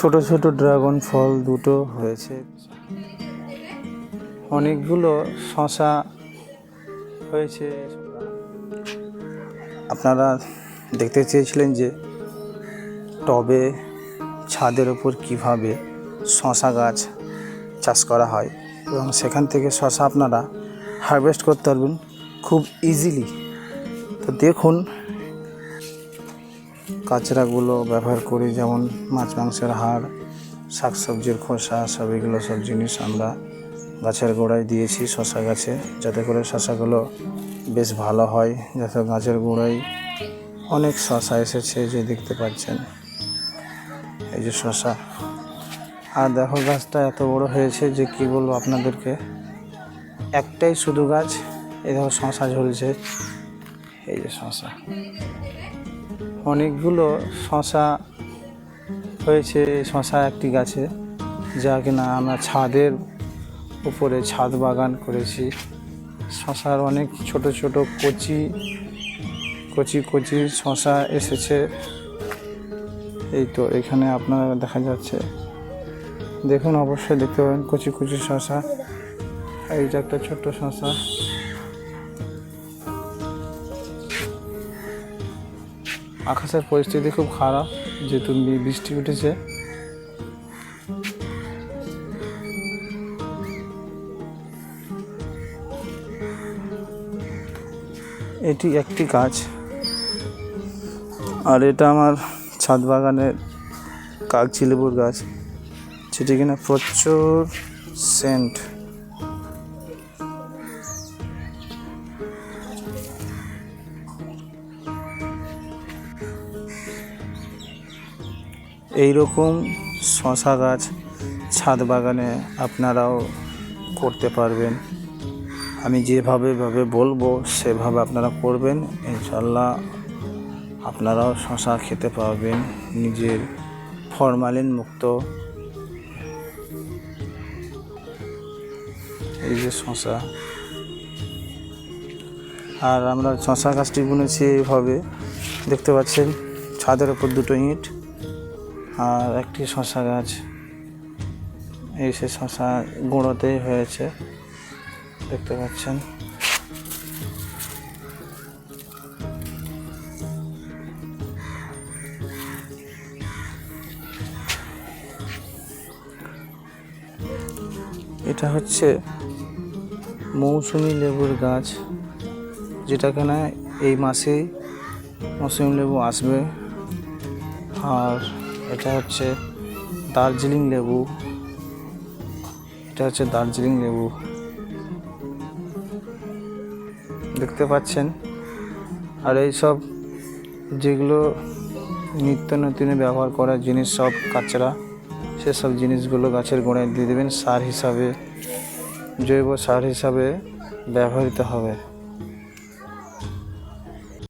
ছোট ছোট ড্রাগন ফল দুটো হয়েছে। অনেকগুলো শশা হয়েছে। আপনারা দেখতে চেয়েছিলেন যে টবে ছাদের ওপর কীভাবে শশা গাছ চাষ করা হয় এবং সেখান থেকে শশা আপনারা হারভেস্ট করতে পারবেন খুব ইজিলি তো দেখুন কাঁচড়াগুলো ব্যবহার করি, যেমন মাছ, মাংসের হাড়, শাকসবজির খোসা, সব এগুলো সব জিনিস আমরা গাছের গোড়ায় দিয়েছি শশা গাছে, যাতে করে শশাগুলো বেশ ভালো হয়, যাতে গাছের গোড়ায় অনেক শশা এসেছে যে দেখতে পাচ্ছেন। এই যে শশা। আর দেখো গাছটা এত বড় হয়েছে যে কি বলব আপনাদেরকে? একটাই শুধু গাছ এই দেখো শশা ঝুলছে। এই যে শশা। অনেকগুলো শশা হয়েছে, শশা একটি গাছে, যা কিনা আমরা ছাদের উপরে ছাদ বাগান করেছি। শশার অনেক ছোট ছোট কচি কচি কচি শশা এসেছে। এই তো এখানে আপনারা দেখা যাচ্ছে। দেখুন, অবশ্যই দেখতে পাবেন কচি কচি শশা। এইটা একটা ছোট্ট শশা। আকাশের পরিস্থিতি খুব খারাপ, যেহেতু বৃষ্টি উঠেছে। এটি একটি গাছ। আর এটা আমার ছাদ বাগানের কাগজি গাছ, যেটি কিনা প্রচুর সেন্ট। এই রকম শশা গাছ ছাদ বাগানে আপনারাও করতে পারবেন। আমি যেভাবে ভাবে বলব, সেভাবে আপনারা করবেন। ইনশাল্লাহ আপনারাও শশা খেতে পারবেন। নিজের ফরমালিন মুক্ত। এই যে শশা। আর আমরা শশা গাছটি বুনেছি এইভাবে। দেখতে পাচ্ছেন, ছাদের ওপর দুটো ইঁট। আর একটি শশা গাছ। এই সে শশা গুঁড়োতেই হয়েছে, দেখতে পাচ্ছেন। এটা হচ্ছে মৌসুমি লেবুর গাছ যেটা কিনা এই মাসেই মৌসুমি লেবু আসবে। আর এটা হচ্ছে দার্জিলিং লেবু। এটা হচ্ছে দার্জিলিং লেবু। দেখতে পাচ্ছেন? আর এই সব যেগুলো নিত্য নতুনে ব্যবহার করার জিনিস সব কাঁচরা, সেসব জিনিসগুলো গাছের গোড়ায় দিয়ে দেবেন, সার হিসাবে, জৈব সার হিসাবে ব্যবহৃত হবে।